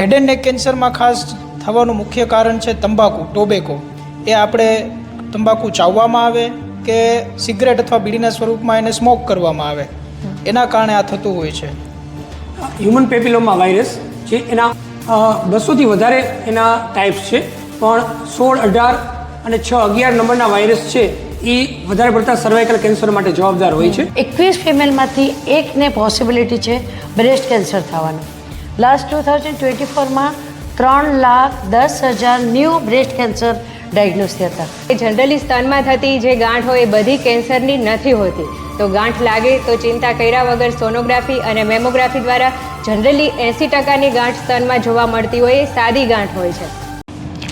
હેડ and નેક કેન્સરમાં ખાસ થવાનું મુખ્ય કારણ છે તંબાકુ ટોબેકો. એ આપણે તંબાકુ ચાવવામાં આવે કે સિગરેટ અથવા બીડીના સ્વરૂપમાં એને સ્મોક કરવામાં આવે. એના કારણે આ થતું હોય છે. હ્યુમન પેપિલોમા વાયરસ જે એના બસોથી વધારે એના ટાઈપ્સ છે પણ સોળ અઢાર અને છ અગિયાર નંબરના વાયરસ છે એ વધારે પડતા સર્વાઇકલ કેન્સર માટે જવાબદાર હોય છે. એકવીસ ફિમેલમાંથી એકને પોસિબિલિટી છે બ્રેસ્ટ કેન્સર થવાનું. લાસ્ટ ટુ થાઉઝન્ડ ટ્વેન્ટી ફોરમાં ત્રણ લાખ દસ હજાર ન્યૂ બ્રેસ્ટ કેન્સર ડાયગ્નોસ થયા હતા. જનરલી સ્તનમાં થતી જે ગાંઠ હોય એ બધી કેન્સરની નથી હોતી. તો ગાંઠ લાગે તો ચિંતા કર્યા વગર સોનોગ્રાફી અને મેમોગ્રાફી દ્વારા જનરલી એંસી ટકાની ગાંઠ સ્તનમાં જોવા મળતી હોય એ સાદી ગાંઠ હોય છે.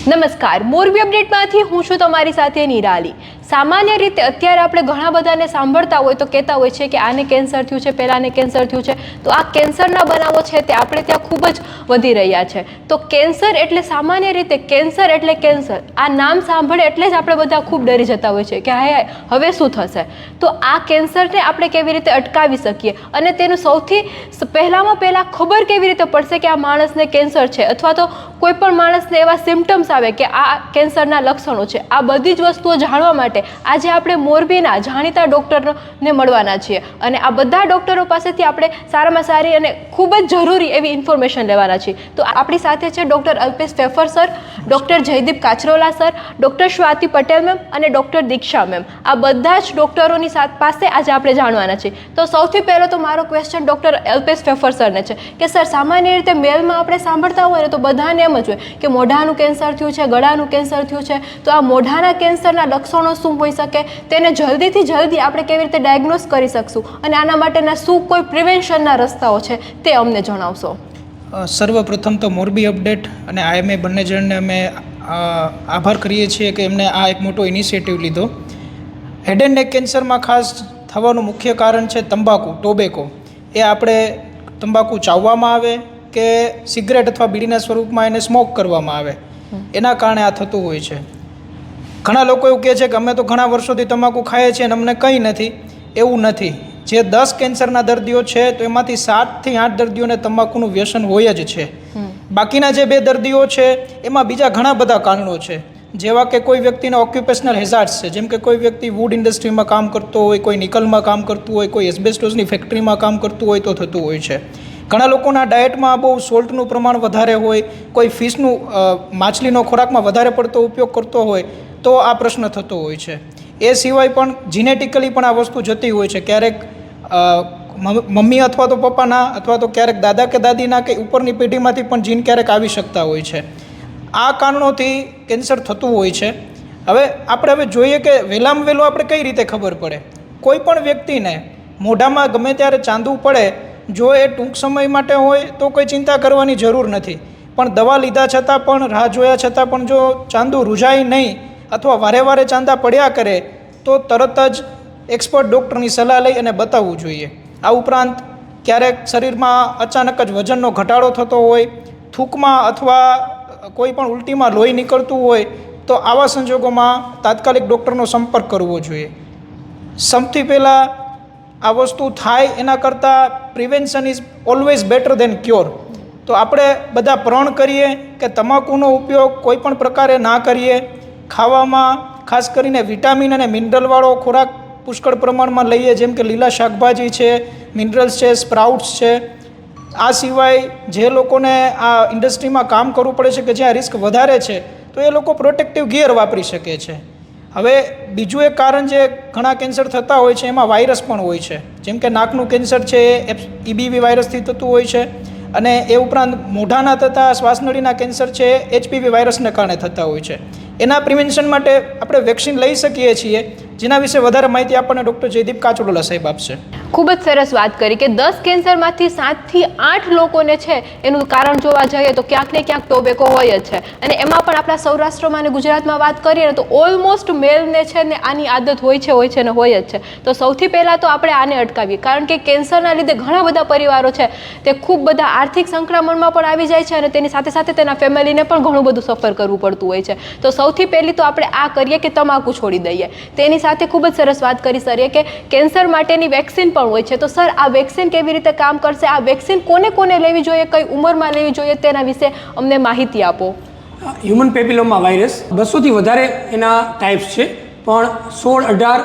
નમસ્કાર. મોરબી અપડેટમાંથી હું છું તમારી સાથે નિરાલી. સામાન્ય રીતે અત્યારે આપણે ઘણા બધાને સાંભળતા હોય તો કહેતા હોય છે કે આને કેન્સર થયું છે પહેલાંને કેન્સર થયું છે. તો આ કેન્સરના બનાવો છે તે આપણે ત્યાં ખૂબ જ વધી રહ્યા છે. તો કેન્સર એટલે સામાન્ય રીતે કેન્સર એટલે કેન્સર. આ નામ સાંભળે એટલે જ આપણે બધા ખૂબ ડરી જતા હોય છે કે હાય હાય, હવે શું થશે? તો આ કેન્સરને આપણે કેવી રીતે અટકાવી શકીએ? અને તેનું સૌથી પહેલાંમાં પહેલામાં પહેલાં ખબર કેવી રીતે પડશે કે આ માણસને કેન્સર છે? અથવા તો કોઈ પણ માણસને એવા સિમ્ટમ્સ આવે કે આ કેન્સરના લક્ષણો છે. આ બધી જ વસ્તુઓ જાણવા માટે આજે આપણે મોરબીના જાણીતા ડૉક્ટરને મળવાના છીએ. અને આ બધા ડૉક્ટરો પાસેથી આપણે સારામાં સારી અને ખૂબ જ જરૂરી એવી ઇન્ફોર્મેશન લેવાના છીએ. તો આપણી સાથે છે doctor Alpesh Fefar sir, doctor Jaydeep Kachrola sir, doctor Swati Patel ma'am અને ડૉક્ટર દીક્ષા મેમ. આ બધા જ ડૉક્ટરોની પાસે આજે આપણે જાણવાના છીએ. તો સૌથી પહેલો તો મારો ક્વેશ્ચન ડૉક્ટર અલ્પેશ ફેફર સરને છે કે, સર, સામાન્ય રીતે મેલમાં આપણે સાંભળતા હોય ને તો બધાને એમ જ હોય કે મોઢાનું કેન્સર થયું છે, ગળાનું કેન્સર થયું છે, તો આ મોઢાના કેન્સરના લક્ષણો શું હોઈ શકે? તેને જલ્દીથી જલ્દી આપણે કેવી રીતે ડાયગ્નોઝ કરી શકશું? અને આના માટેના શું કોઈ પ્રિવેન્શનના રસ્તાઓ છે તે અમને જણાવશો. સર્વપ્રથમ તો મોરબી અપડેટ અને આઈએમએ બંને જણને અમે આભાર કરીએ છીએ કે એમને આ એક મોટો ઇનિશિયેટિવ લીધો. હેડ એન્ડ નેક કેન્સરમાં ખાસ થવાનું મુખ્ય કારણ છે તંબાકુ, ટોબેકો. એ આપણે તંબાકુ ચાવવામાં આવે કે સિગરેટ અથવા બીડીના સ્વરૂપમાં એને સ્મોક કરવામાં આવે. એના કારણે આ થતું હોય છે. ઘણા લોકો એવું કહે છે કે અમે તો ઘણા વર્ષોથી તમાકુ ખાઈએ છીએ અને અમને કંઈ નથી. એવું નથી. જે દસ કેન્સરના દર્દીઓ છે તો એમાંથી સાતથી આઠ દર્દીઓને તમાકુનું વ્યસન હોય જ છે. બાકીના જે બે દર્દીઓ છે એમાં બીજા ઘણા બધા કારણો છે. જેવા કે કોઈ વ્યક્તિને ઓક્યુપેશનલ હેઝાર્ડ્સ છે. જેમ કે કોઈ વ્યક્તિ વુડ ઇન્ડસ્ટ્રીમાં કામ કરતો હોય કોઈ નિકલમાં કામ કરતું હોય કોઈ એસ્બેસ્ટોસની ફેક્ટરીમાં કામ કરતું હોય તો થતું હોય છે. ઘણા લોકોના ડાયટમાં બહુ સોલ્ટનું પ્રમાણ વધારે હોય, કોઈ ફિશનું માછલીનો ખોરાકમાં વધારે પડતો ઉપયોગ કરતો હોય, તો આ પ્રશ્ન થતો હોય છે. એ સિવાય પણ જીનેટિકલી પણ આ વસ્તુ જતી હોય છે. ક્યારેક મમ્મી અથવા તો પપ્પાના અથવા તો ક્યારેક દાદા કે દાદીના કે ઉપરની પેઢીમાંથી પણ જીન ક્યારેક આવી શકતા હોય છે. આ કારણોથી કેન્સર થતું હોય છે. હવે આપણે હવે જોઈએ કે વહેલામાં વહેલું આપણે કઈ રીતે ખબર પડે? કોઈ પણ વ્યક્તિને મોઢામાં ગમે ત્યારે ચાંદવું પડે જો એ ટૂંક સમય માટે હોય તો કોઈ ચિંતા કરવાની જરૂર નથી. પણ દવા લીધા છતાં પણ, રાહ જોયા છતાં પણ જો ચાંદુ રૂઝાય નહીં અથવા વારે વારે ચાંદા પડ્યા કરે, તો તરત જ એક્સપર્ટ ડૉક્ટરની સલાહ લઈ અને બતાવવું જોઈએ. આ ઉપરાંત, ક્યારેક શરીરમાં અચાનક જ વજનનો ઘટાડો થતો હોય, થૂંકમાં અથવા કોઈ પણ ઉલટીમાં લોહી નીકળતું હોય, તો આવા સંજોગોમાં તાત્કાલિક ડૉક્ટરનો સંપર્ક કરવો જોઈએ. સૌથી પહેલાં આ વસ્તુ થાય એના કરતાં prevention is always better than cure તો આપણે બધા પ્રણ કરીએ કે તમાકુનો ઉપયોગ કોઈ પણ પ્રકારે ના કરીએ. ખાવામાં ખાસ કરીને વિટામિન અને મિનરલવાળો ખોરાક પુષ્કળ પ્રમાણમાં લઈએ, જેમ કે લીલા શાકભાજી છે મિનરલ્સ છે સ્પ્રાઉટ્સ છે. આ સિવાય જે લોકોને આ ઇન્ડસ્ટ્રીમાં કામ કરવું પડે છે કે જ્યાં રિસ્ક વધારે છે, તો એ લોકો પ્રોટેક્ટિવ ગિયર વાપરી શકે છે. હવે બીજું એક કારણ જે ઘણા કેન્સર થતા હોય છે, એમાં વાયરસ પણ હોય છે. જેમ કે નાકનું કેન્સર છે એ ઈબીવી વાયરસથી થતું હોય છે અને એ ઉપરાંત મોઢાના થતા શ્વાસનળીના કેન્સર છે, એચપીવી વાયરસને કારણે થતા હોય છે. એના પ્રિવેન્શન માટે આપણે વેક્સિન લઈ શકીએ છીએ જેના વિશે વધારે માહિતી આપણને ડૉક્ટર જયદીપ કાચોડોલા સાહેબ આપશે. ખૂબ જ સરસ વાત કરી કે દસ કેન્સરમાંથી સાતથી આઠ લોકોને છે એનું કારણ જોવા જઈએ તો ક્યાંક ને ક્યાંક ટોબેકો હોય જ છે. અને એમાં પણ આપણા સૌરાષ્ટ્રમાં અને ગુજરાતમાં વાત કરીએ ને તો ઓલમોસ્ટ મેલને છે ને આની આદત હોય છે હોય છે ને હોય જ છે. તો સૌથી પહેલાં તો આપણે આને અટકાવીએ કારણ કે કેન્સરના લીધે ઘણા બધા પરિવારો છે તે ખૂબ બધા આર્થિક સંક્રમણમાં પણ આવી જાય છે અને તેની સાથે સાથે તેના ફેમિલીને પણ ઘણું બધું સફર કરવું પડતું હોય છે. તો સૌથી પહેલી તો આપણે આ કરીએ કે તમાકુ છોડી દઈએ. તેની સાથે સાથે ખૂબ જ સરસ વાત કરી સર કે કેન્સર માટેની વેક્સિન પણ હોય છે. તો સર આ વેક્સિન કેવી રીતે કામ કરશે? આ વેક્સિન કોને કોને લેવી જોઈએ? કઈ ઉંમરમાં લેવી જોઈએ? તેના વિશે અમને માહિતી આપો. હ્યુમન પેપિલોમા વાયરસ બસોથી વધારે એના ટાઈપ્સ છે પણ સોળ અઢાર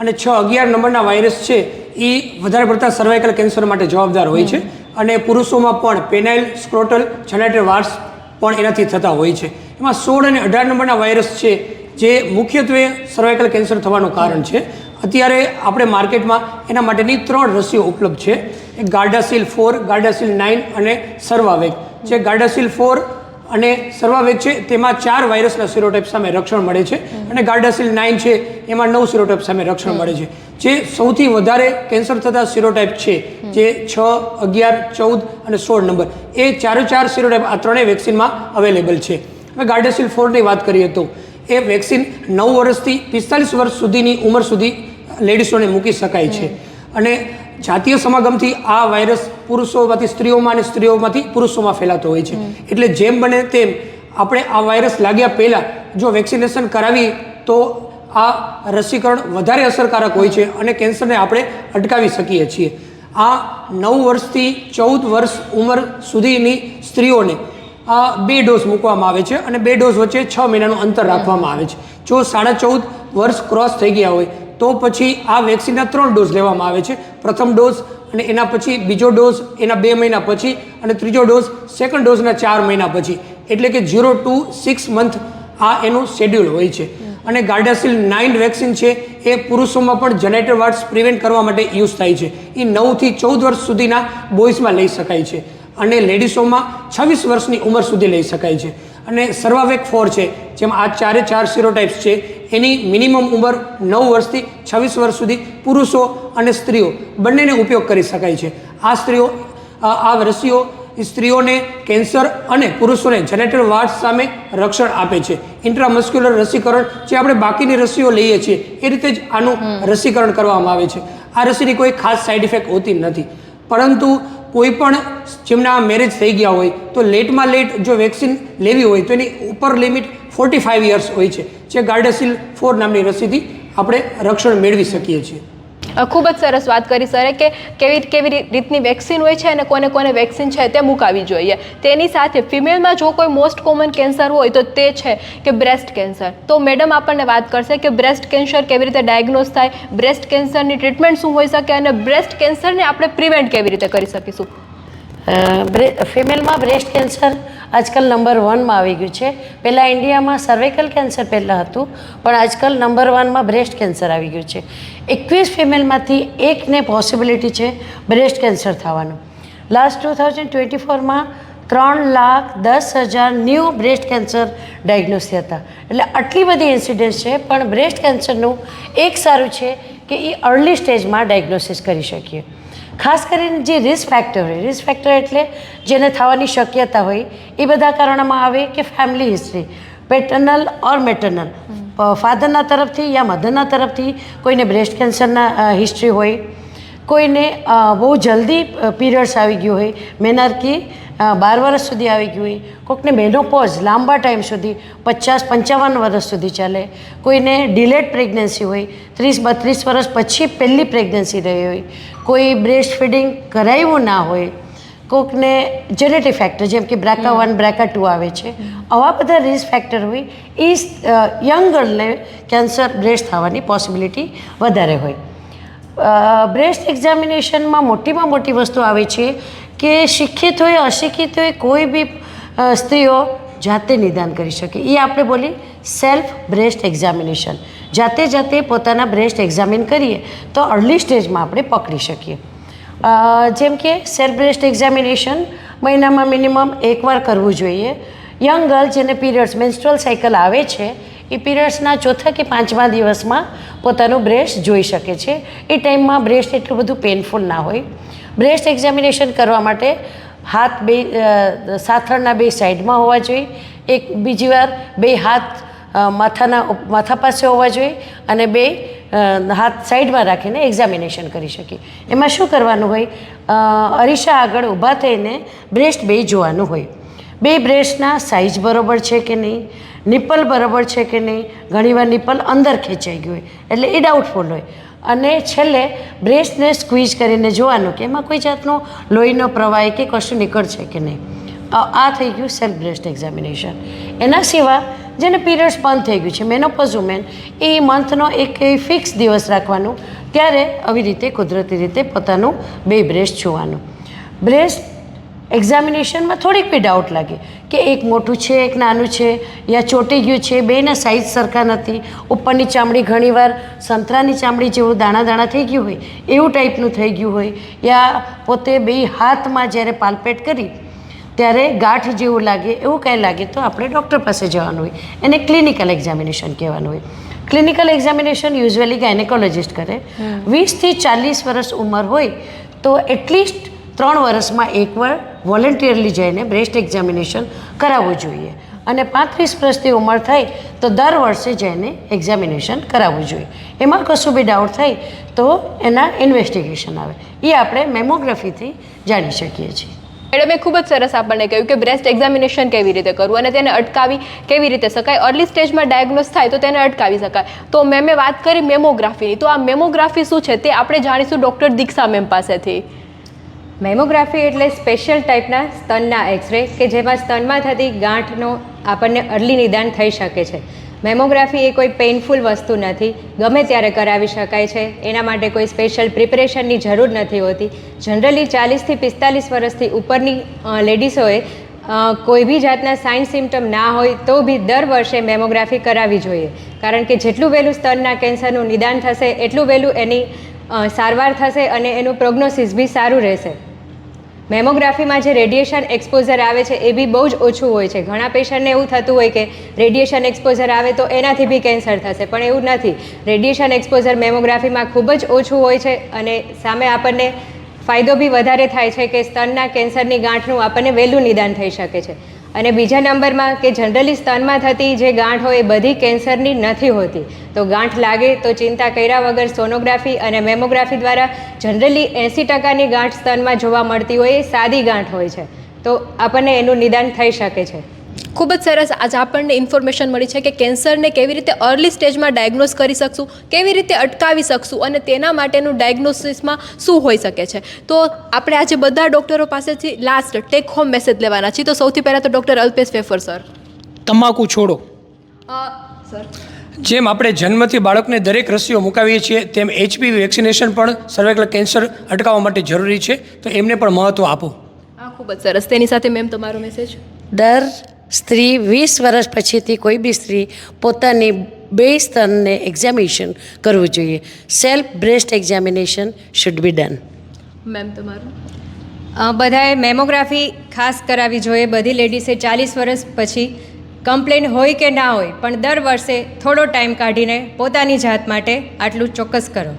અને છ અગિયાર નંબરના વાયરસ છે એ વધારે પડતા સર્વાઇકલ કેન્સર માટે જવાબદાર હોય છે. અને પુરુષોમાં પણ પેનાઇલ સ્ક્રોટલ જનાઇટર વાર્સ પણ એનાથી થતા હોય છે. એમાં સોળ અને અઢાર નંબરના વાયરસ છે જે મુખ્યત્વે સર્વાઇકલ કેન્સર થવાનું કારણ છે. અત્યારે આપણે માર્કેટમાં એના માટેની ત્રણ રસીઓ ઉપલબ્ધ છે. એક ગાર્ડાસિલ ફોર ગાર્ડાસિલ નાઇન અને સર્વાવેગ જે ગાર્ડાસિલ ફોર અને સર્વાવેગ છે, તેમાં ચાર વાયરસના સિરોટાઇપ સામે રક્ષણ મળે છે અને ગાર્ડાસિલ નાઇન છે, એમાં નવ સિરોટાઇપ સામે રક્ષણ મળે છે. જે સૌથી વધારે કેન્સર થતા સિરોટાઇપ છે, જે છ, અગિયાર, ચૌદ અને સોળ નંબર, એ ચારે ચાર સિરોટાઇપ આ ત્રણેય વેક્સિનમાં અવેલેબલ છે. હવે ગાર્ડાસિલ ફોરની વાત કરીએ તો એ વેક્સિન નવ વર્ષથી પિસ્તાલીસ વર્ષ સુધીની ઉંમર સુધી લેડીઝોને મૂકી શકાય છે. અને જાતીય સમાગમથી આ વાયરસ પુરુષોમાંથી સ્ત્રીઓમાં અને સ્ત્રીઓમાંથી પુરુષોમાં ફેલાતો હોય છે. એટલે જેમ બને તેમ આપણે આ વાયરસ લાગ્યા પહેલાં જો વેક્સિનેશન કરાવી તો આ રસીકરણ વધારે અસરકારક હોય છે અને કેન્સરને આપણે અટકાવી શકીએ છીએ. આ નવ વર્ષથી ચૌદ વર્ષ ઉંમર સુધીની સ્ત્રીઓને બે ડોઝ મૂકવામાં આવે છે અને બે ડોઝ વચ્ચે છ મહિનાનું અંતર રાખવામાં આવે છે. જો સાડા ચૌદ વર્ષ ક્રોસ થઈ ગયા હોય, તો પછી આ વેક્સિનના ત્રણ ડોઝ લેવામાં આવે છે. પ્રથમ ડોઝ અને એના પછી બીજો ડોઝ, એના બે મહિના પછી અને ત્રીજો ડોઝ સેકન્ડ ડોઝના ચાર મહિના પછી. એટલે કે ઝીરો ટુ સિક્સ મંથ આ એનું શેડ્યુલ હોય છે. અને ગાર્ડાસિલ નાઇન વેક્સિન છે, એ પુરુષોમાં પણ જનેટર વાર્ડ્સ પ્રિવેન્ટ કરવા માટે યુઝ થાય છે. એ નવથી ચૌદ વર્ષ સુધીના બોયઝમાં લઈ શકાય છે. અને લેડીસોમાં છવ્વીસ વર્ષની ઉંમર સુધી લઈ શકાય છે. અને સર્વાવેક ફોર છે જેમાં આ ચારે ચાર સિરોટાઇપ્સ છે એની મિનિમમ ઉંમર નવ વર્ષથી છવ્વીસ વર્ષ સુધી પુરુષો અને સ્ત્રીઓ બંનેને ઉપયોગ કરી શકાય છે. આ સ્ત્રીઓ આ રસીઓ સ્ત્રીઓને કેન્સર અને પુરુષોને જેનેટલ વાર્ડ સામે રક્ષણ આપે છે. ઇન્ટ્રામસ્ક્યુલર રસીકરણ જે આપણે બાકીની રસીઓ લઈએ છીએ એ રીતે જ આનું રસીકરણ કરવામાં આવે છે. આ રસીની કોઈ ખાસ સાઇડ ઇફેક્ટ હોતી નથી. પરંતુ કોઈ પણ જેમના મેરેજ થઈ ગયા હોય, તો લેટમાં લેટ જો વેક્સિન લેવી હોય, તો એની ઉપર લિમિટ ફોર્ટી ફાઇવ યર્સ હોય છે. જે ગાર્ડાસિલ ફોર નામની રસીથી આપણે રક્ષણ મેળવી શકીએ છીએ. ખૂબ જ સરસ વાત કરી સરે કે કેવી કેવી રીતની વેક્સિન હોય છે અને કોને કોને વેક્સિન છે તે મુકાવી જોઈએ. તેની સાથે ફિમેલમાં જો કોઈ મોસ્ટ કોમન કેન્સર હોય તો તે છે કે બ્રેસ્ટ કેન્સર. તો મેડમ આપણને વાત કરશે કે બ્રેસ્ટ કેન્સર કેવી રીતે ડાયગ્નોઝ થાય, બ્રેસ્ટ કેન્સરની ટ્રીટમેન્ટ શું હોઈ શકે અને બ્રેસ્ટ કેન્સરને આપણે પ્રિવેન્ટ કેવી રીતે કરી શકીશું? ફિમેલમાં બ્રેસ્ટ કેન્સર આજકાલ નંબર વનમાં આવી ગયું છે. પહેલાં ઇન્ડિયામાં સર્વાઇકલ કેન્સર પહેલાં હતું, પણ આજકાલ નંબર વનમાં બ્રેસ્ટ કેન્સર આવી ગયું છે. એકવીસ ફિમેલમાંથી એકને પોસિબિલિટી છે બ્રેસ્ટ કેન્સર થવાનું. લાસ્ટ ટુ થાઉઝન્ડ ટ્વેન્ટી ફોરમાં ત્રણ લાખ દસ હજાર ન્યૂ બ્રેસ્ટ કેન્સર ડાયગ્નોસ હતા. એટલે આટલી બધી ઇન્સિડન્સ છે, પણ બ્રેસ્ટ કેન્સરનું એક સારું છે કે એ અર્લી સ્ટેજમાં ડાયગ્નોસિસ કરી શકીએ. ખાસ કરીને જે રિસ્ક ફેક્ટર હોય રિસ્ક ફેક્ટર એટલે જેને થવાની શક્યતા હોય એ બધા કારણોમાં આવે કે family history paternal or maternal ફાધરના તરફથી યા મધરના તરફથી કોઈને બ્રેસ્ટ કેન્સરના હિસ્ટ્રી હોય કોઈને બહુ જલ્દી પીરિયડ્સ આવી ગયું હોય મેનાર્કી બાર વર્ષ સુધી આવી ગયું હોય. કોઈકને મેનોપોઝ લાંબા ટાઈમ સુધી પચાસ પંચાવન વર્ષ સુધી ચાલે. કોઈને ડિલેટ પ્રેગ્નન્સી હોય ત્રીસ બત્રીસ વર્ષ પછી પહેલી પ્રેગ્નન્સી રહી હોય. કોઈ બ્રેસ્ટ ફીડિંગ કરાવ્યું ના હોય. કોકને જેનેટિક ફેક્ટર જેમ કે બ્રાકા વન બ્રાકા ટુ આવે છે. આવા બધા રિસ્ક ફેક્ટર હોય એ યંગ ગર્લને કેન્સર બ્રેસ્ટ થવાની પોસિબિલિટી વધારે હોય. બ્રેસ્ટ એક્ઝામિનેશનમાં મોટીમાં મોટી વસ્તુ આવે છે કે શિક્ષિત હોય અશિક્ષિત હોય કોઈ બી સ્ત્રીઓ જાતે નિદાન કરી શકે. એ આપણે બોલી સેલ્ફ બ્રેસ્ટ એક્ઝામિનેશન જાતે જાતે પોતાના બ્રેસ્ટ એક્ઝામિન કરીએ તો અર્લી સ્ટેજમાં આપણે પકડી શકીએ. જેમ કે સેલ્ફ બ્રેસ્ટ એક્ઝામિનેશન મહિનામાં મિનિમમ એકવાર કરવું જોઈએ. યંગ ગર્લ જેને પીરિયડ્સ મેન્સ્ટ્રલ સાયકલ આવે છે, એ પીરિયડ્સના ચોથા કે પાંચમા દિવસમાં પોતાનું બ્રેસ્ટ જોઈ શકે છે. એ ટાઈમમાં બ્રેસ્ટ એટલું બધું પેનફુલ ના હોય. બ્રેસ્ટ એક્ઝામિનેશન કરવા માટે હાથ બે સાથળના બે સાઈડમાં હોવા જોઈએ. એક બીજી વાર બે હાથ માથાના માથા પાસે હોવા જોઈએ અને બે હાથ સાઈડમાં રાખીને એક્ઝામિનેશન કરી શકીએ. એમાં શું કરવાનું હોય? અરીસા આગળ ઊભા થઈને બ્રેસ્ટ બે જોવાનું હોય. બે બ્રેસ્ટના સાઇઝ બરોબર છે કે નહીં? નિપલ બરોબર છે કે નહીં? ઘણીવાર નિપલ અંદર ખેંચાઈ ગયું હોય. એટલે એ ડાઉટફુલ હોય. અને છેલ્લે બ્રેસ્ટને સ્ક્વીઝ કરીને જોવાનું કે એમાં કોઈ જાતનો લોહીનો પ્રવાહ કે કશું નીકળશે કે નહીં. આ થઈ ગયું સેલ્ફ બ્રેસ્ટ એક્ઝામિનેશન. એના સિવાય જેને પીરિયડ્સ બંધ થઈ ગયું છે મેનોપોઝ વુમેન એ મંથનો એક ફિક્સ દિવસ રાખવાનું, ત્યારે આવી રીતે કુદરતી રીતે પોતાનું બે બ્રેસ્ટ જોવાનું. બ્રેસ્ટ એક્ઝામિનેશનમાં થોડીક બી ડાઉટ લાગે કે એક મોટું છે એક નાનું છે યા ચોંટી ગયું છે બેના સાઇઝ સરખા નથી ઉપરની ચામડી ઘણીવાર સંતરાની ચામડી જેવું દાણા દાણા થઈ ગયું હોય એવું ટાઈપનું થઈ ગયું હોય યા પોતે બે હાથમાં જ્યારે પાલપેટ કરી ત્યારે ગાંઠ જેવું લાગે એવું કાંઈ લાગે તો આપણે ડૉક્ટર પાસે જવાનું હોય એને ક્લિનિકલ એક્ઝામિનેશન કહેવાનું હોય. ક્લિનિકલ એક્ઝામિનેશન યુઝ્યુઅલી ગાયનેકોલોજિસ્ટ કરે. વીસથી ચાલીસ વર્ષ ઉંમર હોય તો એટલીસ્ટ ત્રણ વર્ષમાં એકવાર વોલેન્ટિયરલી જઈને બ્રેસ્ટ એક્ઝામિનેશન કરાવવું જોઈએ. અને પાંત્રીસ વર્ષની ઉંમર થાય તો દર વર્ષે જઈને એક્ઝામિનેશન કરાવવું જોઈએ. એમાં કશું બી ડાઉટ થાય તો એના ઇન્વેસ્ટિગેશન આવે. એ આપણે મેમોગ્રાફીથી જાણી શકીએ છીએ. મેડમે ખૂબ જ સરસ આપણને કહ્યું કે બ્રેસ્ટ એક્ઝામિનેશન કેવી રીતે કરવું અને તેને અટકાવી કેવી રીતે શકાય. અર્લી સ્ટેજમાં ડાયગ્નોસ થાય તો તેને અટકાવી શકાય. તો મેમે વાત કરી મેમોગ્રાફીની તો આ મેમોગ્રાફી શું છે તે આપણે જાણીશું ડૉક્ટર દીક્ષા મેમ પાસેથી. મેમોગ્રાફી એટલે સ્પેશિયલ ટાઈપના સ્તનના એક્સરે કે જેમાં સ્તનમાં થતી ગાંઠનો આપણને અર્લી નિદાન થઈ શકે છે. મેમોગ્રાફી એ કોઈ પેઇનફુલ વસ્તુ નથી. ગમે ત્યારે કરાવી શકાય છે. એના માટે કોઈ સ્પેશિયલ પ્રિપરેશનની જરૂર નથી હોતી. જનરલી ચાલીસથી પિસ્તાલીસ વર્ષથી ઉપરની લેડીઝોએ કોઈ બી જાતના સાઇન સિમ્ટમ ના હોય તો બી દર વર્ષે મેમોગ્રાફી કરાવી જોઈએ. કારણ કે જેટલું વહેલું સ્તનના કેન્સરનું નિદાન થશે, એટલું વહેલું એની સારવાર થશે અને એનું પ્રોગ્નોસિસ બી સારું રહેશે. મેમોગ્રાફીમાં જે રેડિયેશન એક્સપોઝર આવે છે, એ બી બહુ જ ઓછું હોય છે. ઘણા પેશન્ટને એવું થતું હોય કે રેડિયેશન એક્સપોઝર આવે તો એનાથી બી કેન્સર થશે, પણ એવું નથી. રેડિયેશન એક્સપોઝર મેમોગ્રાફીમાં ખૂબ જ ઓછું હોય છે અને સામે આપણને ફાયદો બી વધારે થાય છે કે સ્તનના કેન્સરની ગાંઠનું આપણને વહેલું નિદાન થઈ શકે છે. અને બીજા નંબરમાં કે જનરલી સ્તનમાં થતી જે ગાંઠ હોય એ બધી કેન્સરની નથી હોતી. તો ગાંઠ લાગે તો ચિંતા કર્યા વગર સોનોગ્રાફી અને મેમોગ્રાફી દ્વારા જનરલી એંસી ટકાની ગાંઠ સ્તનમાં જોવા મળતી હોય એ સાદી ગાંઠ હોય છે. તો આપણને એનું નિદાન થઈ શકે છે. ખૂબ જ સરસ આજે આપણને ઇન્ફોર્મેશન મળી છે કે કેન્સરને કેવી રીતે અર્લી સ્ટેજમાં ડાયગ્નોઝ કરી શકશું કેવી રીતે અટકાવી શકશું અને તેના માટેનું ડાયગ્નોસિસમાં શું હોઈ શકે છે. તો આપણે આજે બધા ડૉક્ટરો પાસેથી લાસ્ટ ટેક હોમ મેસેજ લેવાના છીએ. તો સૌથી પહેલાં તો ડૉક્ટર અલ્પેશ ફેફર સર તમાકુ છોડો. સર જેમ આપણે જન્મથી બાળકને દરેક રસીઓ મુકાવીએ છીએ તેમ એચપીવી વેક્સિનેશન પણ સર્વેકલ કેન્સર અટકાવવા માટે જરૂરી છે. તો એમને પણ મહત્ત્વ આપો. હા ખૂબ જ સરસ. તેની સાથે મેમ તમારો મેસેજ દર સ્ત્રી વીસ વર્ષ પછીથી કોઈ બી સ્ત્રી પોતાની બે સ્તનને એક્ઝામિનેશન કરવું જોઈએ. Self breast examination should be done ma'am તમારું? બધાએ મેમોગ્રાફી ખાસ કરાવવી જોઈએ. બધી લેડીઝે ચાલીસ વર્ષ પછી કમ્પ્લેન હોય કે ના હોય, પણ દર વર્ષે થોડો ટાઈમ કાઢીને પોતાની જાત માટે આટલું ચોક્કસ કરો.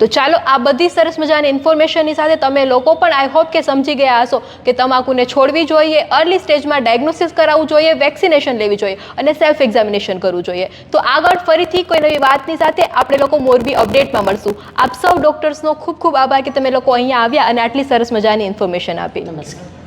તો ચાલો આ બધી સરસ મજાની ઇન્ફોર્મેશનની સાથે તમે લોકો પણ આઈ હોપ કે સમજી ગયા હશો કે તમાકુને છોડવી જોઈએ અર્લી સ્ટેજમાં ડાયગ્નોસિસ કરાવવું જોઈએ વેક્સિનેશન લેવી જોઈએ અને સેલ્ફ એક્ઝામિનેશન કરવું જોઈએ. તો આગળ ફરીથી કોઈ નવી વાતની સાથે આપણે લોકો મોરબી અપડેટમાં મળશું. આપ સૌ ડૉક્ટર્સનો ખૂબ ખૂબ આભાર કે તમે લોકો અહીંયા આવ્યા અને આટલી સરસ મજાની ઇન્ફોર્મેશન આપી. નમસ્કાર.